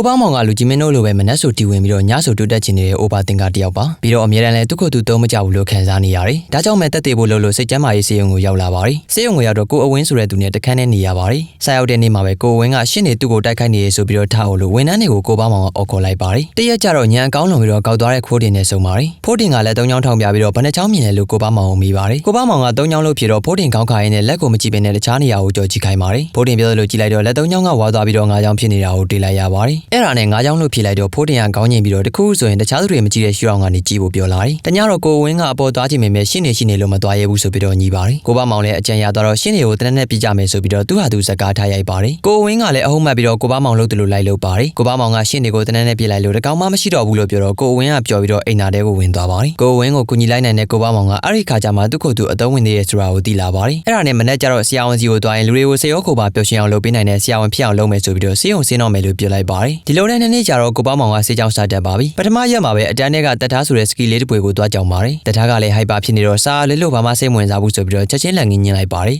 ကိုပေါင်းမောင်ကလူကြီးမင်းတို့လိုပဲမနှက်ဆိုတီဝင်ပြီးတော့ညဆိုတိုးတက်ချင်နေတဲ့အိုဘာတင်ကတယောက်ပါပြီးတော့အမြဲတမ်းလဲသူ့ကိုယ်သူသုံးမကြဘူးလို့ခံစားနေရတယ်ဒါကြောင့်မဲ့တက်သေးဖို့လို့လို့စိတ်ကျမ်းမာရေးစေယုံကိုရောက်လာပါတယ်စေယုံကိုရောက်တော့ကိုအဝင်းဆိုတဲ့သူနဲ့တခန်းနဲ့နေရပါတယ်ဆက်ရောက်တဲ့နေ့မှာပဲကိုအဝင်းကရှင်းနေသူ့ကိုတိုက်ခိုက်နေရဆိုပြီးတော့ထားအောင်လို့ဝန်ထမ်းတွေကိုကိုပေါင်းမောင်ကအော်ခေါ်လိုက်ပါတယ်တရက်ကြတော့ညံအကောင်းလွန်ပြီးတော့ကောက်သွားတဲ့ခိုးတင်နဲ့ဆုံပါတယ်ဖိုးတင်ကလည်းသုံးချောင်းထောင်ပြပြီးတော့ဘယ်နှချောင်းမြင်လဲလို့ကိုပေါင်းမောင်ကိုမိပါတယ်ကိုပေါင်းမောင်ကသုံးချောင်းလို့ဖြစ်တော့ဖိုးတင်ကောင်းခါရင်းနဲ့လက်ကိုမကြည့်ဘဲနဲ့တခြားနေရာကိုကြော်ကြည့်ခိုင်းပါတယ်ဖိုးတင်ပြောလို့ကြည့်လိုက်တော့လက်သုံးချောင်းကဝါသွားပြီးတော့ငါးချောင်းဖြစ်နေတာကိုတွေ့လိုက်ရပါတယ်အဲ့ဒါနဲ့ငါးချောင်းလို့ဖြစ်လိုက်တော့ဖိုးတင်ကကောင်းညင်ပြီးတော့တခုဆိုရင်တခြားသူတွေမကြည့်တဲ့ရှူအောင်ကနေကြည့်ဖို့ပြောလာတယ်တညတော့ကိုဝင်းကအပေါ်သွားချင်ပေမဲ့ရှင်းနေရှင်းနေလို့မသွားရဘူးဆိုပြီးတော့ညီပါတယ်ကိုပေါင်းမောင်လည်းအကြံရသွားတော့ရှင်းနေကိုတနက်နဲ့ပြကြမယ်ဆိုပြီးတော့သူ့ဟာသူစကားထားရိုက်ပါတယ်ကိုဝင်းကလည်းအဟုတ်မှတ်ပြီးတော့ကိုပေါင်းမောင်လို့သူလိုလိုက်လို့ပါတယ်ကိုပေါင်းမောင်ကရှင်းနေကိုတနက်နဲ့ပြလိုက်လို့တကောင်မှမရှိတော့ဘူးလို့ပြောတော့ကိုဝင်းကပြောပြီးတော့အိမ်နာတဲကိုဝင်သွားပါတယ်ကိုဝင်းကိုကူညီလိုက်နိုင်တဲ့ကိုပေါင်းမောင်ကအဲ့ဒီခါကျမှသူ့ကိုယ်သူအသုံးဝင်နေရဆိုတာကိုသိလာပါတယ်အဲ့ဒါနဲ့မနေ့ကျတော့ဆရာဝန်စီကိုသွားရင်လူတွေကိုစေရောကိုပါပျော်ရွှင်အောင်လုပ်ပေးနိုင်တဲ့ဆရာဝန်ဖြစ်အောင်လုပ်မယ်ဆိုပြီးတော့စေယုံစင်းတော့မယ်လို့ပြောလိုက်ပါတယ်ဒီလိုနဲ့နေ့နေ့ကျတော့ကိုပေါင်းမောင်ကစေချောင်းစတက်ပါပြီပထမရက်မှာပဲအတန်းထဲကတက်ထားဆိုတဲ့စကီလေးတစ်ပွဲကိုသွားကြောင်ပါတယ်တက်ထားကလည်းဟိုက်ပါဖြစ်နေတော့စာလေးလို့ဘာမှစိတ်ဝင်စားဘူးဆိုပြီးတော့ချက်ချင်းလက်ငင်းညင်လိုက်ပါတယ်